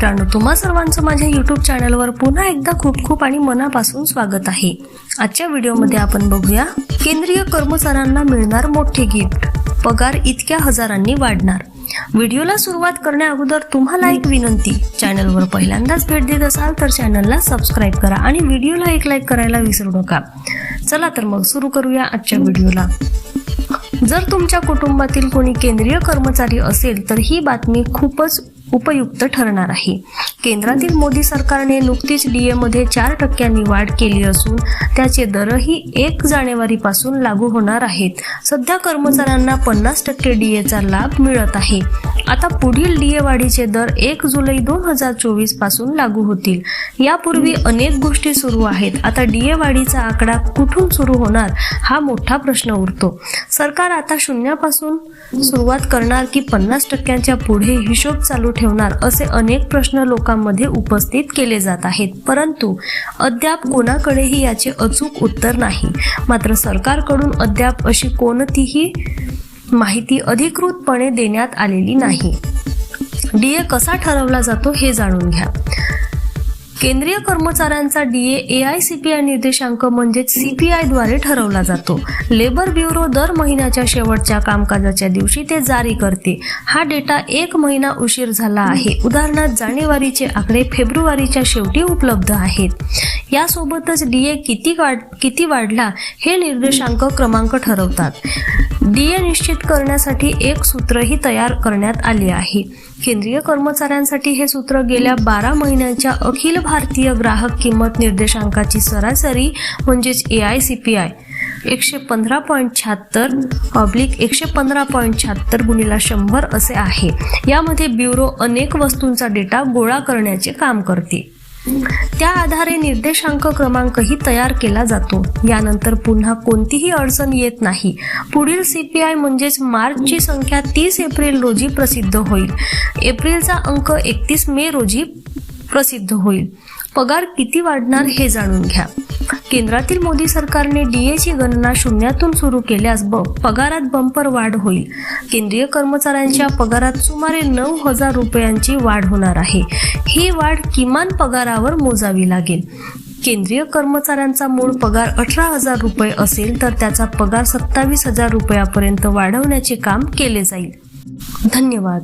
मित्रांनो तुम्हा सर्वांचं माझ्या यूट्यूब चॅनलवर पुन्हा एकदा खूप खूप आणि मनापासून स्वागत आहे. आजच्या व्हिडिओमध्ये आपण बघूया केंद्रीय कर्मचाऱ्यांना मिळणार मोठे गिफ्ट. पगार इतक्या हजारांनी वाढणार. व्हिडिओला सुरुवात करण्या अगोदर तुम्हाला एक विनंती चॅनलवर पहिल्यांदाच भेट देत असाल तर चॅनलला सबस्क्राईब करा आणि व्हिडिओला एक लाईक करायला विसरू नका. चला तर मग सुरू करूया आजच्या व्हिडिओला. जर तुमच्या कुटुंबातील कोणी केंद्रीय कर्मचारी असेल तर ही बातमी खूपच उपयुक्त ठरणार आहे. केंद्रातील मोदी सरकारने नुकतीच डी एमध्ये चार टक्क्यांनी वाढ केली असून त्याचे दरही एक जानेवारीपासून लागू होणार आहेत. सध्या कर्मचाऱ्यांना पन्नास टक्के डीएचा लाभ मिळत आहे. आता पुढील डीए वाढीचे दर एक जुलै दोन हजार चोवीसपासून लागू होतील. यापूर्वी अनेक गोष्टी सुरू आहेत. आता डीए वाढीचा आकडा कुठून सुरू होणार हा मोठा प्रश्न उरतो. सरकार आता शून्यापासून सुरुवात करणार की पन्नास टक्क्यांच्या पुढे हिशोब चालू ठेवणार असे अनेक प्रश्न लोकांमध्ये उपस्थित केले जात आहेत. परंतु अद्याप कोणाकडेही याचे अचूक उत्तर नाही. मात्र सरकारकडून अद्याप अशी कोणतीही माहिती अधिकृतपणे देण्यात आलेली नाही. डीए कसा ठरवला जातो हे जाणून घ्या. केंद्रीय कर्मचाऱ्यांचा DA A I C P I निर्देशांक म्हणजेच सी पी द्वारे ठरवला जातो. लेबर ब्युरो दर महिन्याच्या शेवटच्या कामकाजाच्या दिवशी ते जारी करते. हा डेटा एक महिना उशीर झाला आहे. उदाहरणार्थ जानेवारीचे आकडे फेब्रुवारीच्या शेवटी उपलब्ध आहेत. यासोबतच डी ए किती वाढ किती वाढला हे निर्देशांक क्रमांक ठरवतात. डी ए निश्चित करण्यासाठी एक सूत्रही तयार करण्यात आले आहे. केंद्रीय कर्मचाऱ्यांसाठी हे सूत्र गेल्या बारा महिन्यांच्या अखिल भारतीय ग्राहक किंमत निर्देशांकाची सरासरी म्हणजेच A I C P I एकशे पंधरा पॉईंट शहात्तर ऑब्लिक एकशे पंधरा पॉईंट शहात्तर गुणिला शंभर असे आहे. यामध्ये ब्युरो अनेक वस्तूंचा डेटा गोळा करण्याचे काम करते. त्या आधारे निर्देशांक क्रमांकही तयार केला जातो. यानंतर पुन्हा कोणतीही अडचण येत नाही. पुढील सी पी आय म्हणजेच मार्चची संख्या तीस एप्रिल रोजी प्रसिद्ध होईल. एप्रिलचा अंक एकतीस मे रोजी प्रसिद्ध होईल. पगार किती वाढणार हे जाणून घ्या. केंद्रातील मोदी सरकारने डीएची गणना शून्यातून सुरू केल्यास ब पगारात बंपर वाढ होईल. केंद्रीय कर्मचाऱ्यांच्या पगारात सुमारे नऊ हजार रुपयांची वाढ होणार आहे. ही वाढ किमान पगारावर मोजावी लागेल. केंद्रीय कर्मचाऱ्यांचा मूळ पगार अठरा हजार रुपये असेल तर त्याचा पगार सत्तावीस हजार रुपयापर्यंत वाढवण्याचे काम केले जाईल. धन्यवाद.